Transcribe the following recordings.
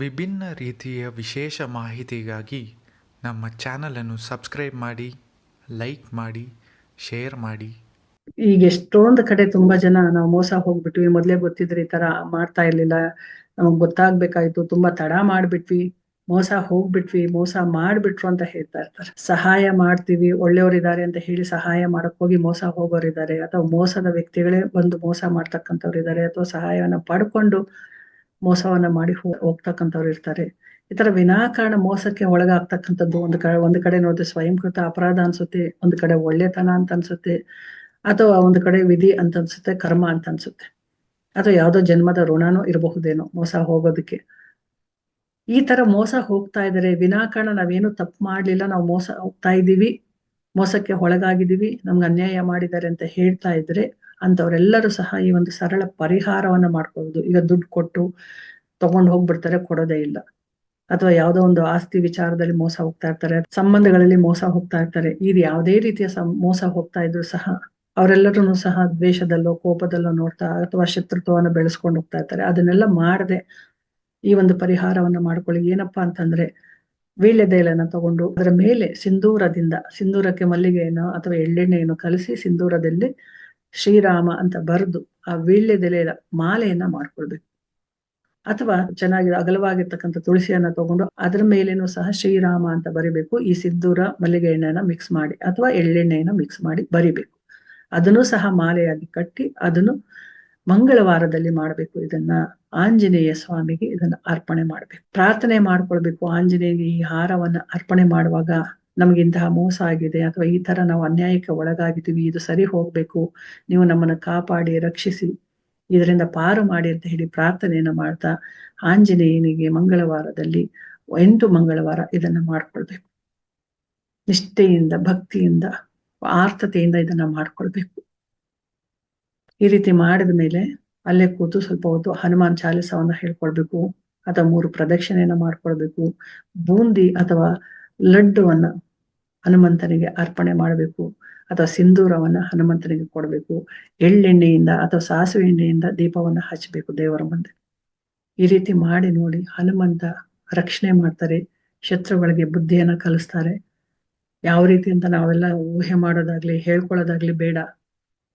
ವಿಭಿನ್ನ ರೀತಿಯ ವಿಶೇಷ ಮಾಹಿತಿಗಾಗಿ ನಮ್ಮ ಚಾನಲನ್ನು ಸಬ್ಸ್ಕ್ರೈಬ್ ಮಾಡಿ, ಲೈಕ್ ಮಾಡಿ, ಶೇರ್ ಮಾಡಿ. ಈಗ ಎಷ್ಟೊಂದು ಕಡೆ ತುಂಬಾ ಜನ ನಾವು ಮೋಸ ಹೋಗ್ಬಿಟ್ವಿ. ಮೊದಲೇ ಗೊತ್ತಿದ್ರೆ ಈ ತರ ಮಾಡ್ತಾ ಇರ್ಲಿಲ್ಲ. ನಮಗ್ ಗೊತ್ತಾಗ್ಬೇಕಾಯ್ತು. ತುಂಬಾ ತಡ ಮಾಡ್ಬಿಟ್ವಿ. ಮೋಸ ಹೋಗ್ಬಿಟ್ವಿ. ಮೋಸ ಮಾಡ್ಬಿಟ್ರು ಅಂತ ಹೇಳ್ತಾ ಇರ್ತಾರೆ. ಸಹಾಯ ಮಾಡ್ತೀವಿ. ಒಳ್ಳೆಯವರಿದ್ದಾರೆ ಅಂತ ಹೇಳಿ ಸಹಾಯ ಮಾಡಕ್ ಹೋಗಿ ಮೋಸ ಹೋಗೋರಿದ್ದಾರೆ. ಅಥವಾ ಮೋಸದ ವ್ಯಕ್ತಿಗಳೇ ಬಂದು ಮೋಸ ಮಾಡ್ತಕ್ಕಂಥವ್ರು ಇದ್ದಾರೆ ಅಥವಾ ಸಹಾಯವನ್ನ ಪಡ್ಕೊಂಡು ಮೋಸವನ್ನ ಮಾಡಿ ಹೋಗ್ತಕ್ಕಂಥವ್ರು ಇರ್ತಾರೆ. ಈ ತರ ವಿನಾಕಾರಣ ಮೋಸಕ್ಕೆ ಒಳಗಾಗ್ತಕ್ಕಂಥದ್ದು ಒಂದು ಕಡೆ ಒಂದು ಕಡೆ ನೋಡಿದ್ರೆ ಸ್ವಯಂಕೃತ ಅಪರಾಧ ಅನ್ಸುತ್ತೆ, ಒಂದು ಕಡೆ ಒಳ್ಳೆತನ ಅಂತ ಅನ್ಸುತ್ತೆ, ಅಥವಾ ಒಂದು ಕಡೆ ವಿಧಿ ಅಂತ ಅನ್ಸುತ್ತೆ, ಕರ್ಮ ಅಂತ ಅನ್ಸುತ್ತೆ. ಅಥವಾ ಯಾವ್ದೋ ಜನ್ಮದ ಋಣನೂ ಇರಬಹುದೇನೋ ಮೋಸ ಹೋಗೋದಕ್ಕೆ. ಈ ತರ ಮೋಸ ಹೋಗ್ತಾ ಇದಾರೆ ವಿನಾಕಾರಣ ನಾವೇನು ತಪ್ಪು ಮಾಡ್ಲಿಲ್ಲ, ನಾವು ಮೋಸ ಹೋಗ್ತಾ ಇದ್ದೀವಿ ಮೋಸಕ್ಕೆ ಒಳಗಾಗಿದ್ದೀವಿ, ನಮ್ಗೆ ಅನ್ಯಾಯ ಮಾಡಿದ್ದಾರೆ ಅಂತ ಹೇಳ್ತಾ ಇದ್ರೆ ಅಂತವ್ರೆಲ್ಲರೂ ಸಹ ಈ ಒಂದು ಸರಳ ಪರಿಹಾರವನ್ನ ಮಾಡ್ಕೊಳ್ಳೋದು ಈಗ ದುಡ್ಡು ಕೊಟ್ಟು ತಗೊಂಡು ಹೋಗ್ಬಿಡ್ತಾರೆ ಕೊಡೋದೇ ಇಲ್ಲ. ಅಥವಾ ಯಾವುದೋ ಒಂದು ಆಸ್ತಿ ವಿಚಾರದಲ್ಲಿ ಮೋಸ ಹೋಗ್ತಾ ಇರ್ತಾರೆ, ಸಂಬಂಧಗಳಲ್ಲಿ ಮೋಸ ಹೋಗ್ತಾ ಇರ್ತಾರೆ. ಇದು ಯಾವುದೇ ರೀತಿಯ ಮೋಸ ಹೋಗ್ತಾ ಇದ್ರು ಸಹ ಅವರೆಲ್ಲರೂ ಸಹ ದ್ವೇಷದಲ್ಲೋ, ಕೋಪದಲ್ಲೋ ನೋಡ್ತಾ ಅಥವಾ ಶತ್ರುತ್ವವನ್ನು ಬೆಳೆಸ್ಕೊಂಡು ಹೋಗ್ತಾ ಇರ್ತಾರೆ. ಅದನ್ನೆಲ್ಲ ಮಾಡದೆ ಈ ಒಂದು ಪರಿಹಾರವನ್ನ ಮಾಡ್ಕೊಳ್ಳಿ. ಏನಪ್ಪಾ ಅಂತಂದ್ರೆ ವೀಳ್ಯದೆಲೆನ ತಗೊಂಡು ಅದರ ಮೇಲೆ ಸಿಂಧೂರದಿಂದ, ಸಿಂಧೂರಕ್ಕೆ ಮಲ್ಲಿಗೆಯನ್ನು ಅಥವಾ ಎಳ್ಳೆಣ್ಣೆಯನ್ನು ಕಲಸಿ ಸಿಂಧೂರದಲ್ಲಿ ಶ್ರೀರಾಮ ಅಂತ ಬರೆದು ಆ ವೀಳ್ಯದೆಲೆಯ ಮಾಲೆಯನ್ನ ಮಾಡ್ಕೊಳ್ಬೇಕು ಅಥವಾ ಚೆನ್ನಾಗಿ ಅಗಲವಾಗಿರ್ತಕ್ಕಂಥ ತುಳಸಿಯನ್ನ ತಗೊಂಡು ಅದರ ಮೇಲೇನು ಸಹ ಶ್ರೀರಾಮ ಅಂತ ಬರಿಬೇಕು. ಈ ಸಿದ್ದೂರ ಮಲ್ಲಿಗೆ ಎಣ್ಣೆನ ಮಿಕ್ಸ್ ಮಾಡಿ ಅಥವಾ ಎಳ್ಳೆಣ್ಣೆಯನ್ನ ಮಿಕ್ಸ್ ಮಾಡಿ ಬರಿಬೇಕು. ಅದನ್ನು ಸಹ ಮಾಲೆಯಾಗಿ ಕಟ್ಟಿ ಅದನ್ನು ಮಂಗಳವಾರದಲ್ಲಿ ಮಾಡಬೇಕು. ಇದನ್ನ ಆಂಜನೇಯ ಸ್ವಾಮಿಗೆ ಇದನ್ನ ಅರ್ಪಣೆ ಮಾಡ್ಬೇಕು. ಪ್ರಾರ್ಥನೆ ಮಾಡ್ಕೊಳ್ಬೇಕು. ಆಂಜನೇಯ ಈ ಹಾರವನ್ನ ಅರ್ಪಣೆ ಮಾಡುವಾಗ ನಮ್ಗೆ ಇಂತಹ ಮೋಸ ಆಗಿದೆ ಅಥವಾ ಈ ತರ ನಾವು ಅನ್ಯಾಯಕ್ಕೆ ಒಳಗಾಗಿದ್ದೀವಿ, ಇದು ಸರಿ ಹೋಗ್ಬೇಕು, ನೀವು ನಮ್ಮನ್ನ ಕಾಪಾಡಿ, ರಕ್ಷಿಸಿ, ಇದರಿಂದ ಪಾರು ಮಾಡಿ ಅಂತ ಹೇಳಿ ಪ್ರಾರ್ಥನೆಯನ್ನು ಮಾಡ್ತಾ ಆಂಜನೇಯನಿಗೆ ಮಂಗಳವಾರದಲ್ಲಿ ಎಂಟು ಮಂಗಳವಾರ ಇದನ್ನ ಮಾಡ್ಕೊಳ್ಬೇಕು. ನಿಷ್ಠೆಯಿಂದ, ಭಕ್ತಿಯಿಂದ, ಆರ್ಥತೆಯಿಂದ ಇದನ್ನ ಮಾಡ್ಕೊಳ್ಬೇಕು. ಈ ರೀತಿ ಮಾಡಿದ ಮೇಲೆ ಅಲ್ಲೇ ಕೂತು ಸ್ವಲ್ಪ ಹೊತ್ತು ಹನುಮಾನ್ ಚಾಲಿಸವನ್ನ ಹೇಳ್ಕೊಳ್ಬೇಕು, ಅಥವಾ ಮೂರು ಪ್ರದಕ್ಷಿಣೆಯನ್ನ ಮಾಡ್ಕೊಳ್ಬೇಕು, ಬೂಂದಿ ಅಥವಾ ಲಡ್ಡುವನ್ನ ಹನುಮಂತನಿಗೆ ಅರ್ಪಣೆ ಮಾಡಬೇಕು ಅಥವಾ ಸಿಂಧೂರವನ್ನ ಹನುಮಂತನಿಗೆ ಕೊಡಬೇಕು. ಎಳ್ಳೆಣ್ಣೆಯಿಂದ ಅಥವಾ ಸಾಸಿವೆ ಎಣ್ಣೆಯಿಂದ ದೀಪವನ್ನ ಹಚ್ಚಬೇಕು ದೇವರ ಮುಂದೆ. ಈ ರೀತಿ ಮಾಡಿ ನೋಡಿ ಹನುಮಂತ ರಕ್ಷಣೆ ಮಾಡ್ತಾರೆ, ಶತ್ರುಗಳಿಗೆ ಬುದ್ಧಿಯನ್ನ ಕಲಿಸ್ತಾರೆ. ಯಾವ ರೀತಿ ಅಂತ ನಾವೆಲ್ಲ ಊಹೆ ಮಾಡೋದಾಗ್ಲಿ, ಹೇಳ್ಕೊಳ್ಳೋದಾಗ್ಲಿ ಬೇಡ.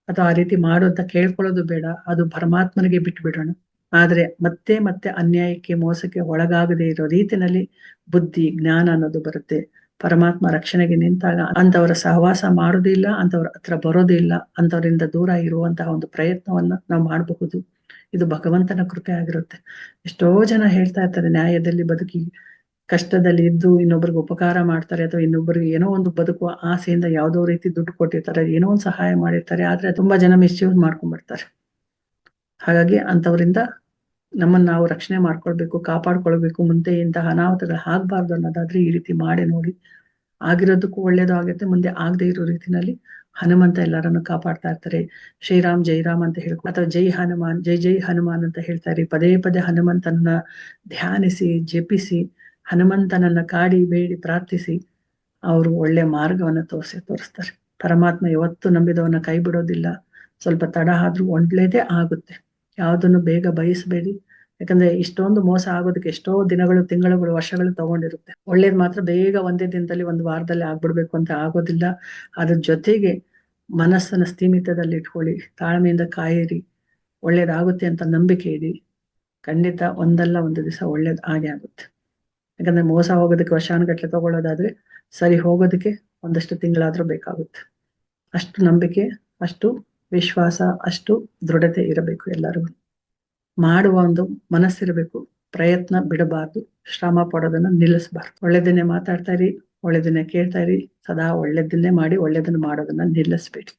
ಅಥವಾ ಆ ರೀತಿ ಮಾಡು ಅಂತ ಕೇಳ್ಕೊಳ್ಳೋದು ಬೇಡ. ಅದು ಪರಮಾತ್ಮನಿಗೆ ಬಿಟ್ಟು ಬಿಡೋಣ ಆದ್ರೆ ಮತ್ತೆ ಮತ್ತೆ ಅನ್ಯಾಯಕ್ಕೆ ಮೋಸಕ್ಕೆ ಒಳಗಾಗದೇ ಇರೋ ರೀತಿನಲ್ಲಿ ಬುದ್ಧಿ, ಜ್ಞಾನ ಅನ್ನೋದು ಬರುತ್ತೆ. ಪರಮಾತ್ಮ ರಕ್ಷಣೆಗೆ ನಿಂತಾಗ ಅಂತವರ ಸಹವಾಸ ಮಾಡೋದಿಲ್ಲ ಅಂತವ್ರ ಹತ್ರ ಬರೋದಿಲ್ಲ ಅಂತವರಿಂದ ದೂರ ಇರುವಂತಹ ಒಂದು ಪ್ರಯತ್ನವನ್ನ ನಾವು ಮಾಡಬಹುದು. ಇದು ಭಗವಂತನ ಕೃಪೆ ಆಗಿರುತ್ತೆ. ಎಷ್ಟೋ ಜನ ಹೇಳ್ತಾ ಇರ್ತಾರೆ, ನ್ಯಾಯದಲ್ಲಿ ಬದುಕಿ ಕಷ್ಟದಲ್ಲಿ ಇದ್ದು ಇನ್ನೊಬ್ರಿಗೆ ಉಪಕಾರ ಮಾಡ್ತಾರೆ ಅಥವಾ ಇನ್ನೊಬ್ಬರಿಗೆ ಏನೋ ಒಂದು ಬದುಕುವ ಆಸೆಯಿಂದ ಯಾವುದೋ ರೀತಿ ದುಡ್ಡು ಕೊಟ್ಟಿರ್ತಾರೆ, ಏನೋ ಒಂದು ಸಹಾಯ ಮಾಡಿರ್ತಾರೆ, ಆದ್ರೆ ತುಂಬಾ ಜನ ಮಿಸ್ಯೂಸ್ ಮಾಡ್ಕೊಂಡ್ಬಿಡ್ತಾರೆ. ಹಾಗಾಗಿ ಅಂತವರಿಂದ ನಮ್ಮನ್ನ ನಾವು ರಕ್ಷಣೆ ಮಾಡ್ಕೊಳ್ಬೇಕು, ಕಾಪಾಡ್ಕೊಳ್ಬೇಕು, ಮುಂದೆ ಇಂತಹ ಅನಾಹುತಗಳು ಆಗ್ಬಾರ್ದು ಅನ್ನೋದಾದ್ರೆ ಈ ರೀತಿ ಮಾಡಿ ನೋಡಿ. ಆಗಿರೋದಕ್ಕೂ ಒಳ್ಳೇದು ಆಗುತ್ತೆ, ಮುಂದೆ ಆಗದೆ ಇರೋ ರೀತಿನಲ್ಲಿ ಹನುಮಂತ ಎಲ್ಲರನ್ನು ಕಾಪಾಡ್ತಾ ಇರ್ತಾರೆ. ಶ್ರೀರಾಮ್ ಜೈರಾಮ್ ಅಂತ ಹೇಳ್ಕೊ, ಅಥವಾ ಜೈ ಹನುಮಾನ್, ಜೈ ಜೈ ಹನುಮಾನ್ ಅಂತ ಹೇಳ್ತಾರೆ ಪದೇ ಪದೇ ಹನುಮಂತನನ್ನ ಧ್ಯಾನಿಸಿ, ಜಪಿಸಿ, ಹನುಮಂತನನ್ನ ಕಾಡಿ ಬೇಡಿ ಪ್ರಾರ್ಥಿಸಿ, ಅವರು ಒಳ್ಳೆ ಮಾರ್ಗವನ್ನ ತೋರಿಸಿ, ತೋರಿಸ್ತಾರೆ. ಪರಮಾತ್ಮ ಯಾವತ್ತೂ ನಂಬಿದವನ್ನ ಕೈ ಬಿಡೋದಿಲ್ಲ ಸ್ವಲ್ಪ ತಡ ಆದ್ರೂ ಒಳ್ಳೆದೇ ಆಗುತ್ತೆ. ಯಾವುದನ್ನು ಬೇಗ ಬಯಸಬೇಡಿ. ಯಾಕಂದ್ರೆ ಇಷ್ಟೊಂದು ಮೋಸ ಆಗೋದಕ್ಕೆ ಎಷ್ಟೋ ದಿನಗಳು, ತಿಂಗಳುಗಳು, ವರ್ಷಗಳು ತಗೊಂಡಿರುತ್ತೆ. ಒಳ್ಳೇದ್ ಮಾತ್ರ ಬೇಗ ಒಂದೇ ದಿನದಲ್ಲಿ ಒಂದು ವಾರದಲ್ಲಿ ಆಗ್ಬಿಡ್ಬೇಕು ಅಂತ ಆಗೋದಿಲ್ಲ. ಅದ್ರ ಜೊತೆಗೆ ಮನಸ್ಸನ್ನ ಸ್ಥೀಮಿತದಲ್ಲಿ ಇಟ್ಕೊಳ್ಳಿ. ತಾಳ್ಮೆಯಿಂದ ಕಾಯಿರಿ. ಒಳ್ಳೇದಾಗುತ್ತೆ ಅಂತ ನಂಬಿಕೆ ಇಡಿ. ಖಂಡಿತ ಒಂದಲ್ಲ ಒಂದು ದಿವಸ ಒಳ್ಳೇದ್ ಆಗೇ ಆಗುತ್ತೆ. ಯಾಕಂದ್ರೆ ಮೋಸ ಹೋಗೋದಕ್ಕೆ, ವರ್ಷಾನುಗಟ್ಲೆ ತಗೊಳ್ಳೋದಾದ್ರೆ ಸರಿ ಹೋಗೋದಕ್ಕೆ ಒಂದಷ್ಟು ತಿಂಗಳಾದ್ರೂ ಬೇಕಾಗುತ್ತೆ. ಅಷ್ಟು ನಂಬಿಕೆ, ಅಷ್ಟು ವಿಶ್ವಾಸ ಅಷ್ಟು ದೃಢತೆ ಇರಬೇಕು ಎಲ್ಲರಿಗೂ. ಮಾಡುವ ಒಂದು ಮನಸ್ಸಿರಬೇಕು. ಪ್ರಯತ್ನ ಬಿಡಬಾರ್ದು. ಶ್ರಮ ಪಡೋದನ್ನ ನಿಲ್ಲಿಸಬಾರ್ದು. ಒಳ್ಳೆದನ್ನೇ ಮಾತಾಡ್ತಾ ಇರಿ ಒಳ್ಳೆದನ್ನೇ ಕೇಳ್ತಾ ಇರಿ, ಸದಾ ಒಳ್ಳೆದನ್ನೇ ಮಾಡಿ ಒಳ್ಳೆದನ್ನ ಮಾಡೋದನ್ನ ನಿಲ್ಲಿಸ್ಬೇಡಿ.